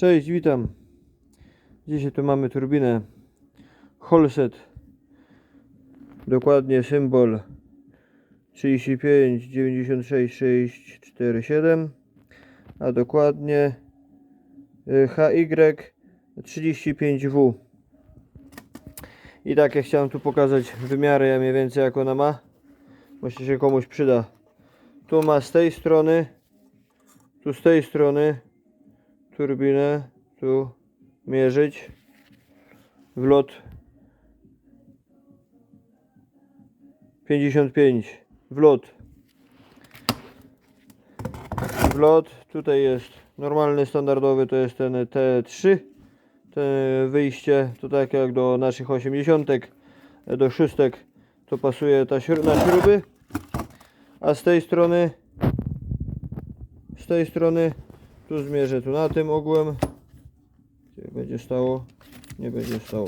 Cześć, witam. Dzisiaj tu mamy turbinę Holset. Dokładnie symbol 35 96 647 a dokładnie y, HY 35W. I tak ja chciałem tu pokazać wymiary, ja mniej więcej jak ona ma. Może się komuś przyda. Tu ma z tej strony, tu z tej strony turbinę, tu mierzyć. Wlot 55. Wlot. Wlot tutaj jest normalny, standardowy, to jest ten T3. Te wyjście to tak jak do naszych 80, do szóstek to pasuje ta śru na śruby. A z tej strony z tej strony tu zmierzę tu na tym ogółem. Gdzie będzie stało? Nie będzie stało.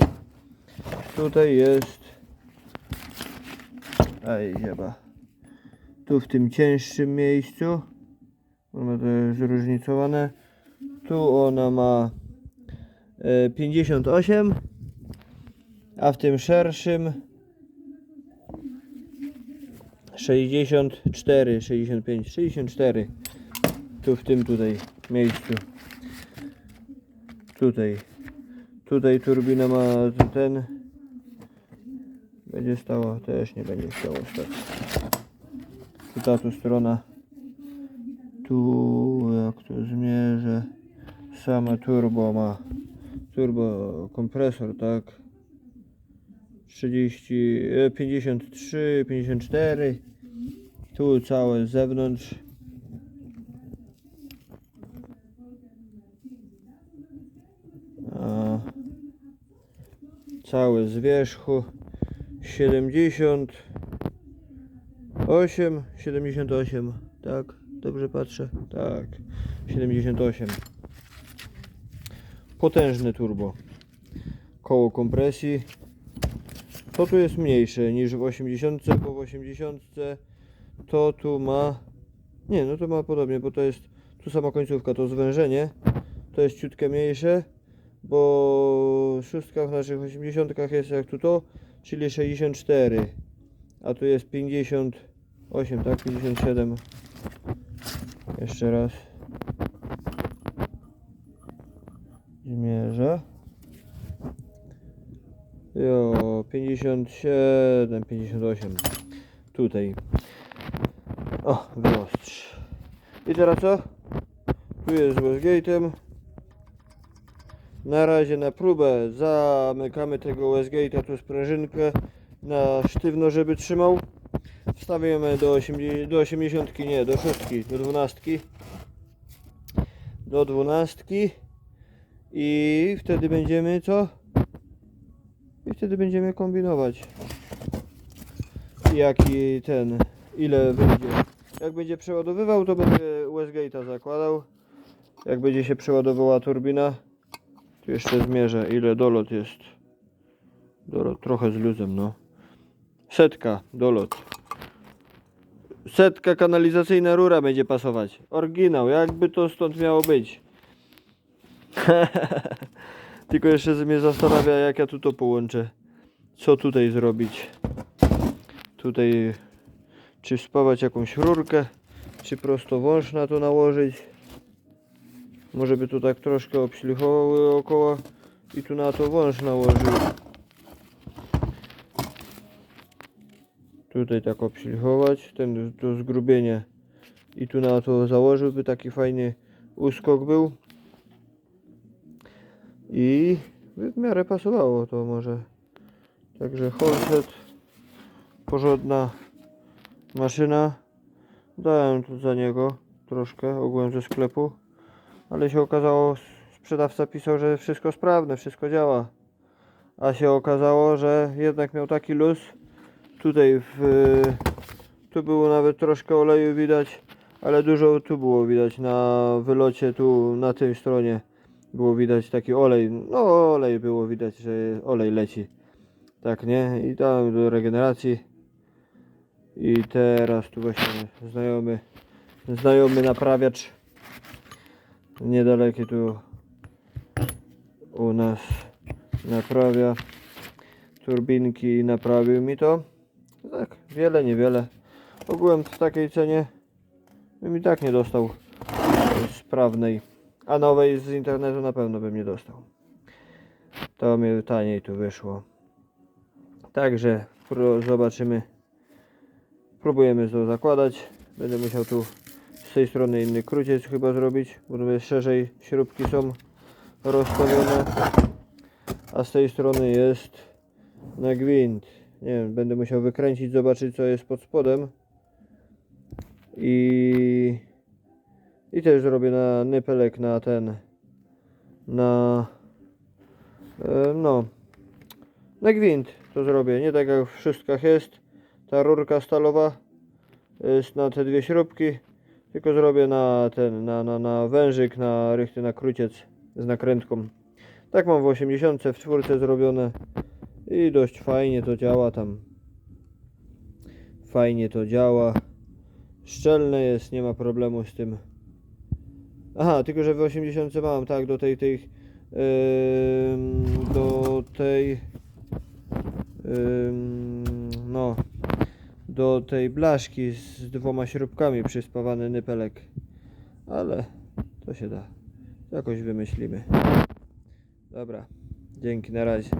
Tutaj jest. Ej, chyba. Tu w tym cięższym miejscu. Ona to zróżnicowane. Tu ona ma e, 58. A w tym szerszym 64, 65, 64. Tu w tym tutaj miejscu. Tutaj. Tutaj turbina ma ten. Będzie stała, też nie będzie chciało stać. Tu ta tu strona. Tu jak to zmierzę. Sama turbo ma. Turbo kompresor, tak. 30, e, 53, 54. Tu całe z zewnątrz. Cały z wierzchu 78 78 tak dobrze patrzę. Tak 78 potężne turbo. Koło kompresji. To tu jest mniejsze niż w 80 bo w 80 to tu ma nie no to ma podobnie bo to jest tu sama końcówka to zwężenie. To jest ciutkę mniejsze bo w szóstkach naszych 80 jest jak tu to, czyli 64, a tu jest 58, tak? 57. Jeszcze raz. Zmierzę. Jo, 57, 58. Tutaj. O, wyostrz. I teraz co? Tu jest z Westgate'em. Na razie na próbę zamykamy tego Westgate'a, tu sprężynkę na sztywno, żeby trzymał. Wstawiamy do, 80, do 80, nie, do 6, do 12. Do 12 i wtedy będziemy co? I wtedy będziemy kombinować. Jaki ten, ile będzie. Jak będzie przeładowywał, to będę Westgate'a zakładał. Jak będzie się przeładowała turbina, tu jeszcze zmierzę, ile dolot jest. Dolot trochę z luzem, no. Setka, dolot. Setka kanalizacyjna rura będzie pasować. Oryginał, jakby to stąd miało być. Tylko jeszcze mnie zastanawia, jak ja tu to połączę. Co tutaj zrobić? Tutaj, czy spawać jakąś rurkę, czy prosto wąż na to nałożyć. Może by tu tak troszkę obślichowały dookoła i tu na to wąż nałożył. Tutaj tak obślichować, ten to zgrubienie i tu na to założyłby taki fajny uskok był. I by w miarę pasowało to może. Także Holset, porządna maszyna. Dałem tu za niego troszkę ogółem ze sklepu ale się okazało, sprzedawca pisał, że wszystko sprawne, wszystko działa. A się okazało, że jednak miał taki luz. Tutaj w, tu było nawet troszkę oleju widać, ale dużo tu było widać na wylocie, tu na tej stronie było widać taki olej. No olej było widać, że olej leci. Tak, nie? I dałem do regeneracji. I teraz tu właśnie znajomy, znajomy naprawiacz niedalekie tu u nas naprawia turbinki i naprawił mi to. Tak, wiele, niewiele. Ogółem w takiej cenie bym i tak nie dostał sprawnej, a nowej z internetu na pewno bym nie dostał. To mi taniej tu wyszło. Także zobaczymy. Próbujemy to zakładać. Będę musiał tu z tej strony inny króciec chyba zrobić, bo szerzej śrubki są rozstawione. A z tej strony jest na gwint. Nie wiem, będę musiał wykręcić, zobaczyć co jest pod spodem. I, i też zrobię na nypelek na ten, na, e, no, na gwint to zrobię. Nie tak jak w wszystkach jest. Ta rurka stalowa jest na te dwie śrubki. Tylko zrobię na ten, na, na, na wężyk, na rychty, na króciec z nakrętką. Tak mam w 80 w czwórce zrobione i dość fajnie to działa tam. Fajnie to działa. Szczelne jest, nie ma problemu z tym. Aha, tylko że w 80 mam, tak, do tej, tej, ym, do tej, ym, no, do tej blaszki z dwoma śrubkami przyspawany nypelek. Ale to się da. Jakoś wymyślimy. Dobra, dzięki, na razie.